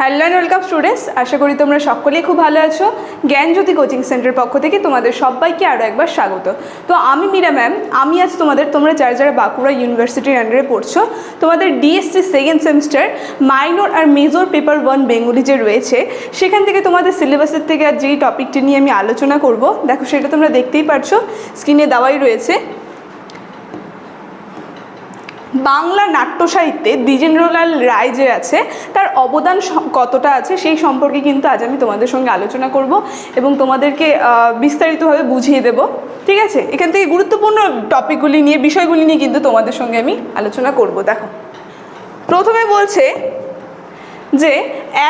Hello and welcome students আশা করি তোমরা সকলেই খুব ভালো আছো। জ্ঞানজ্যোতি কোচিং সেন্টার পক্ষ থেকে তোমাদের সবাইকে আরও একবার স্বাগত। তো আমি মীরা ম্যাম, আমি আজ তোমাদের, তোমরা যারা যারা বাঁকুড়া ইউনিভার্সিটির আন্ডারে পড়ছো, তোমাদের ডিএসসি সেকেন্ড সেমিস্টার মাইনর আর মেজর পেপার ওয়ান বেঙ্গলি যে রয়েছে, সেখান থেকে তোমাদের সিলেবাসের থেকে আর যেই টপিকটি নিয়ে আমি আলোচনা করব, দেখো সেটা তোমরা দেখতেই পারছ। স্ক্রিনে দেওয়াই রয়েছে। বাংলা নাট্য সাহিত্যে দ্বিজেন্দ্রলাল রায় যে আছে, তার অবদান কতটা আছে সেই সম্পর্কে কিন্তু আজ আমি তোমাদের সঙ্গে আলোচনা করব এবং তোমাদেরকে বিস্তারিতভাবে বুঝিয়ে দেব, ঠিক আছে? এখান থেকে গুরুত্বপূর্ণ টপিকগুলি নিয়ে, বিষয়গুলি নিয়ে কিন্তু তোমাদের সঙ্গে আমি আলোচনা করব। দেখো, প্রথমে বলছে যে,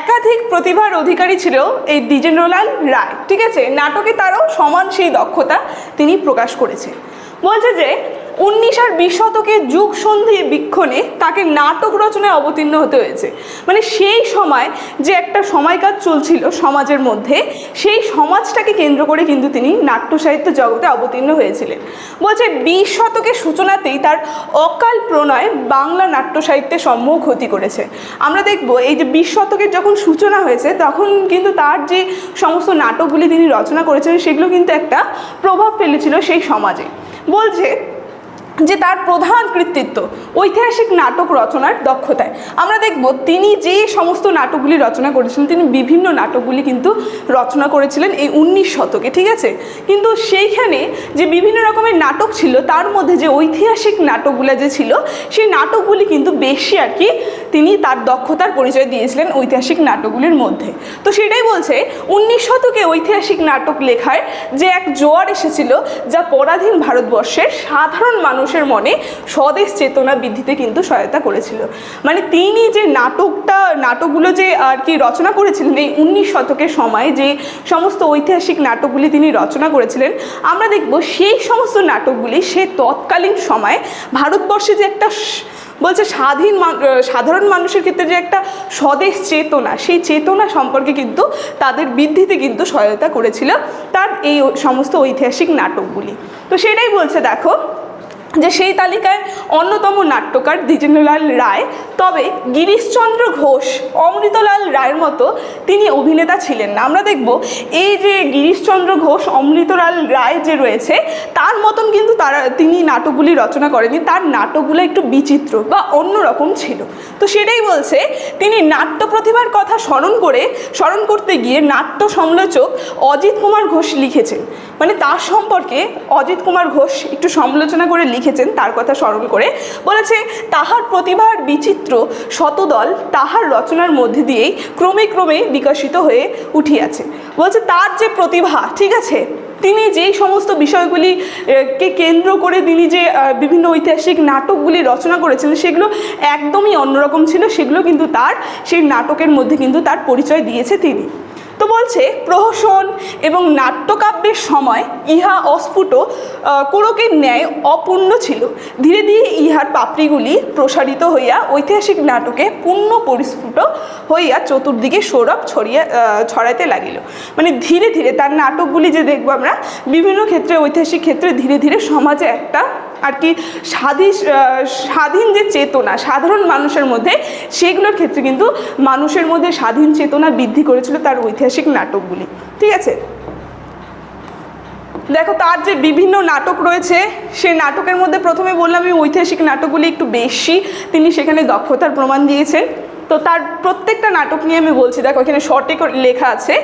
একাধিক প্রতিভার অধিকারী ছিল এই দ্বিজেন্দ্রলাল রায়, ঠিক আছে? নাটকে তারও সমান সেই দক্ষতা তিনি প্রকাশ করেছে। বলছে যে উনিশ আর বিশ শতকের যুগ সন্ধি বীক্ষণে তাকে নাটক রচনায় অবতীর্ণ হতে হয়েছে। মানে সেই সময় যে একটা সময়কাল চলছিল সমাজের মধ্যে, সেই সমাজটাকে কেন্দ্র করে কিন্তু তিনি নাট্য সাহিত্য জগতে অবতীর্ণ হয়েছিলেন। বলছে বিশ শতকের সূচনাতেই তার অকাল প্রণয় বাংলা নাট্য সাহিত্যে সমূহ ক্ষতি করেছে। আমরা দেখব এই যে বিশ শতকের যখন সূচনা হয়েছে, তখন কিন্তু তার যে সমস্ত নাটকগুলি তিনি রচনা করেছিলেন সেগুলো কিন্তু একটা প্রভাব ফেলেছিল সেই সমাজে। বলছে যে তার প্রধান কৃতিত্ব, ঐতিহাসিক নাটক রচনার দক্ষতায়। আমরা দেখব তিনি যে সমস্ত নাটকগুলি রচনা করেছিলেন, তিনি বিভিন্ন নাটকগুলি কিন্তু রচনা করেছিলেন এই উনিশ শতকে, ঠিক আছে? কিন্তু সেইখানে যে বিভিন্ন রকমের নাটক ছিল, তার মধ্যে যে ঐতিহাসিক নাটকগুলো যে ছিল, সেই নাটকগুলি কিন্তু বেশি আর কি তিনি তার দক্ষতার পরিচয় দিয়েছিলেন ঐতিহাসিক নাটকগুলির মধ্যে। তো সেটাই বলছে, উনিশ শতকে ঐতিহাসিক নাটক লেখার যে এক জোয়ার এসেছিল, যা পরাধীন ভারতবর্ষের সাধারণ মানুষের মনে স্বদেশ চেতনা বৃদ্ধিতে কিন্তু সহায়তা করেছিল। মানে তিনি যে নাটকটা, নাটকগুলো যে আর কি রচনা করেছিলেন, এই উনিশ শতকের সময় যে সমস্ত ঐতিহাসিক নাটকগুলি তিনি রচনা করেছিলেন, আমরা দেখব সেই সমস্ত নাটকগুলি সে তৎকালীন সময় ভারতবর্ষে যে একটা বলছে স্বাধীন সাধারণ মানুষের ক্ষেত্রে যে একটা স্বদেশ চেতনা, সেই চেতনা সম্পর্কে কিন্তু তাদের বৃদ্ধিতে কিন্তু সহায়তা করেছিল তার এই সমস্ত ঐতিহাসিক নাটকগুলি। তো সেটাই বলছে, দেখো যে সেই তালিকায় অন্যতম নাট্যকার দ্বিজেন্দ্রলাল রায়, তবে গিরিশচন্দ্র ঘোষ, অমৃতলাল রায়ের মতো তিনি অভিনেতা ছিলেন না। আমরা দেখব এই যে গিরিশচন্দ্র ঘোষ, অমৃতলাল রায় যে রয়েছে, তার মতন কিন্তু তারা তিনি নাটকগুলি রচনা করেনি তার নাটকগুলো একটু বিচিত্র বা অন্যরকম ছিল। তো সেটাই বলছে, তিনি নাট্য প্রতিভার কথা স্মরণ করে, স্মরণ করতে গিয়ে নাট্য সমালোচক অজিত কুমার ঘোষ লিখেছেন। মানে তার সম্পর্কে অজিত কুমার ঘোষ একটু সমালোচনা করে লিখেছেন তার কথা স্মরণ করে, বলেছে, তাহার প্রতিভার বিচিত্র শতদল তাহার রচনার মধ্যে দিয়েই ক্রমে ক্রমে বিকশিত হয়ে উঠিয়াছে। বলছে, তার যে প্রতিভা, ঠিক আছে, তিনি যেই সমস্ত বিষয়গুলি কে কেন্দ্র করে তিনি যে বিভিন্ন ঐতিহাসিক নাটকগুলি রচনা করেছিলেন সেগুলো একদমই অন্যরকম ছিল, সেগুলো কিন্তু তার, সেই নাটকের মধ্যে কিন্তু তার পরিচয় দিয়েছে তিনি। তো বলছে, প্রহসন এবং নাট্যকাব্যের সময় ইহা অস্ফুট কোরকের ন্যায় অপূর্ণ ছিল। ধীরে ধীরে ইহার পাপড়িগুলি প্রসারিত হইয়া ঐতিহাসিক নাটকে পূর্ণ পরিস্ফুট হইয়া চতুর্দিকে সৌরভ ছড়িয়া ছড়াইতে লাগিল। মানে ধীরে ধীরে তার নাটকগুলি যে দেখব আমরা, বিভিন্ন ক্ষেত্রে, ঐতিহাসিক ক্ষেত্রে ধীরে ধীরে সমাজে একটা আর কি স্বাধীন স্বাধীন যে চেতনা, সাধারণ মানুষের মধ্যে, সেগুলোর ক্ষেত্রে কিন্তু মানুষের মধ্যে স্বাধীন চেতনা বৃদ্ধি করেছিল তার ঐতিহাসিক নাটকগুলি। ঠিক আছে? দেখো, তার যে বিভিন্ন নাটক রয়েছে, সে নাটকের মধ্যে প্রথমে বললাম আমি ঐতিহাসিক নাটকগুলি একটু বেশি, তিনি সেখানে দক্ষতার প্রমাণ দিয়েছেন। তো তার প্রত্যেকটা নাটক নিয়ে আমি বলছি, দেখো এখানে শর্টে লেখা আছে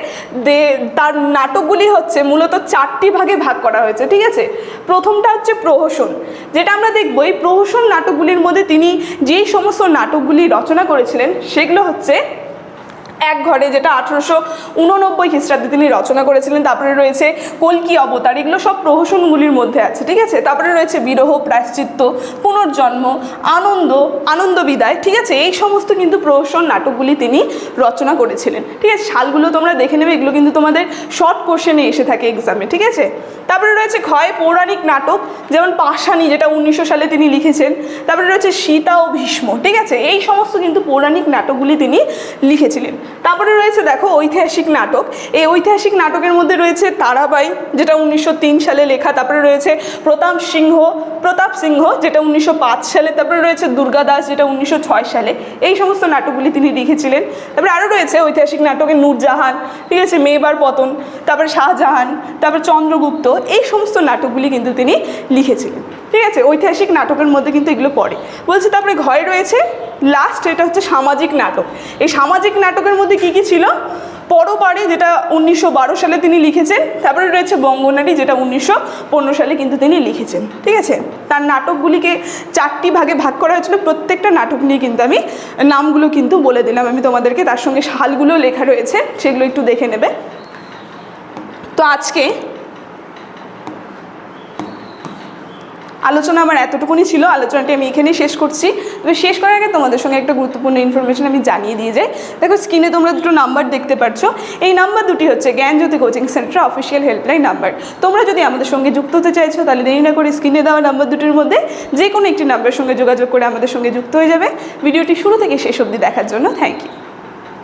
দে তার নাটকগুলি হচ্ছে মূলত চারটি ভাগে ভাগ করা হয়েছে, ঠিক আছে? প্রথমটা হচ্ছে প্রহসন, যেটা আমরা দেখব এই প্রহসন নাটকগুলির মধ্যে তিনি যেই সমস্ত নাটকগুলি রচনা করেছিলেন, সেগুলো হচ্ছে এক ঘরে, যেটা আঠেরোশো উননব্বই খ্রিস্টাব্দে তিনি রচনা করেছিলেন। তারপরে রয়েছে কলকি অবতার, এগুলো সব প্রহসনগুলির মধ্যে আছে, ঠিক আছে? তারপরে রয়েছে বিরহ, প্রায়শ্চিত্ত, পুনর্জন্ম, আনন্দ আনন্দ বিদায় ঠিক আছে? এই সমস্ত কিন্তু প্রহসন নাটকগুলি তিনি রচনা করেছিলেন, ঠিক আছে? সালগুলো তোমরা দেখে নেবে, এগুলো কিন্তু তোমাদের শর্ট কোশ্চেনে এসে থাকে এক্সামে ঠিক আছে? তারপরে রয়েছে ক্ষয় পৌরাণিক নাটক, যেমন পাশানি যেটা উনিশশো সালে তিনি লিখেছেন। তারপরে রয়েছে সীতা ও ভীষ্ম, ঠিক আছে? এই সমস্ত কিন্তু পৌরাণিক নাটকগুলি তিনি লিখেছিলেন। তারপরে রয়েছে দেখো ঐতিহাসিক নাটক। এই ঐতিহাসিক নাটকের মধ্যে রয়েছে তারাবাই, যেটা উনিশশো তিন সালে লেখা। তারপরে রয়েছে প্রতাপ সিংহ প্রতাপ সিংহ, যেটা উনিশশো পাঁচ সালে। তারপরে রয়েছে দুর্গা দাস, যেটা উনিশশো ছয় সালে। এই সমস্ত নাটকগুলি তিনি লিখেছিলেন। তারপরে আরও রয়েছে ঐতিহাসিক নাটকে নূরজাহান, ঠিক আছে মেবার পতন, তারপরে শাহজাহান, তারপরে চন্দ্রগুপ্ত। এই সমস্ত নাটকগুলি কিন্তু তিনি লিখেছিলেন। ঠিক আছে? ঐতিহাসিক নাটকের মধ্যে কিন্তু এগুলো পড়ে। বলছি তারপরে ঘরে রয়েছে লাস্ট এটা হচ্ছে সামাজিক নাটক। এই সামাজিক নাটকের মধ্যে কি কি ছিল? পরপারে যেটা উনিশশো বারো সালে তিনি লিখেছেন, তারপরে রয়েছে বঙ্গনারী যেটা উনিশশো পনেরো সালে কিন্তু তিনি লিখেছেন। ঠিক আছে? তার নাটকগুলিকে চারটি ভাগে ভাগ করা হয়েছিল। প্রত্যেকটা নাটক নিয়ে কিন্তু আমি নামগুলো কিন্তু বলে দিলাম। আমি তোমাদেরকে তার সঙ্গে সালগুলো লেখা রয়েছে, সেগুলো একটু দেখে নেবে। তো আজকে আলোচনা আমার এতটুকুনি ছিল, আলোচনাটি আমি এখানেই শেষ করছি। তবে শেষ করার আগে তোমাদের সঙ্গে একটা গুরুত্বপূর্ণ ইনফরমেশন আমি জানিয়ে দিয়ে যাই। দেখো স্ক্রিনে তোমরা দুটো নাম্বার দেখতে পাচ্ছ এই নাম্বার দুটি হচ্ছে Gyanjyoti coaching centre official helpline number তোমরা যদি আমাদের সঙ্গে যুক্ত হতে চাইছো, তাহলে দেরি না করে স্ক্রিনে দেওয়া নাম্বার দুটির মধ্যে যে কোনো একটি নাম্বারের সঙ্গে যোগাযোগ করে আমাদের সঙ্গে যুক্ত হয়ে যাবে। ভিডিওটি শুরু থেকে শেষ অবধি দেখার জন্য থ্যাংক ইউ